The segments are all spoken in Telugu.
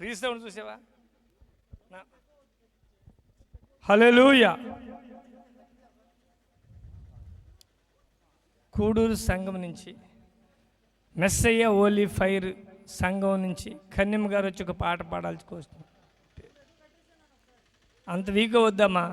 రీసౌండ్ చూసావా? కూడూరు సంఘం నుంచి మెస్సయ్య ఓలీ ఫైర్ సంఘం నుంచి కన్నిమ్మ గారు వచ్చి ఒక పాట పాడాల్సి వస్తుంది. అంత weak వద్దామా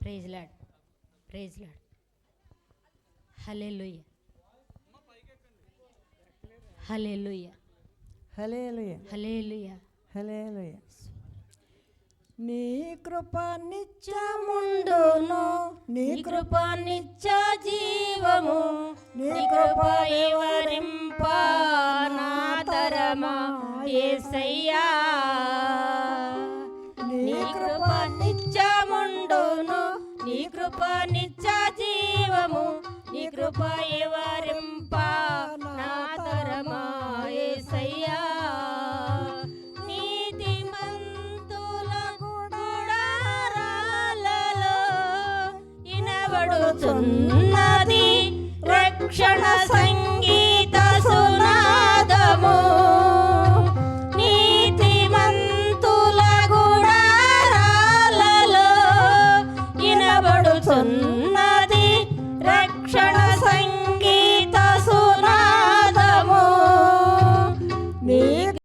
praise lord. Praise lord. Hallelujah hallelujah hallelujah hallelujah hallelujah నీ కృప నిత్యముండును. నీ కృప నిత్య జీవము. నీ కృప వివరింప నా తరమా యేసయ్యా నీ కృప నిత్యముండును. నీ కృప నిత్య జీవము. నీ కృప వివరింప పడుతున్నది. రక్షణ సంగీత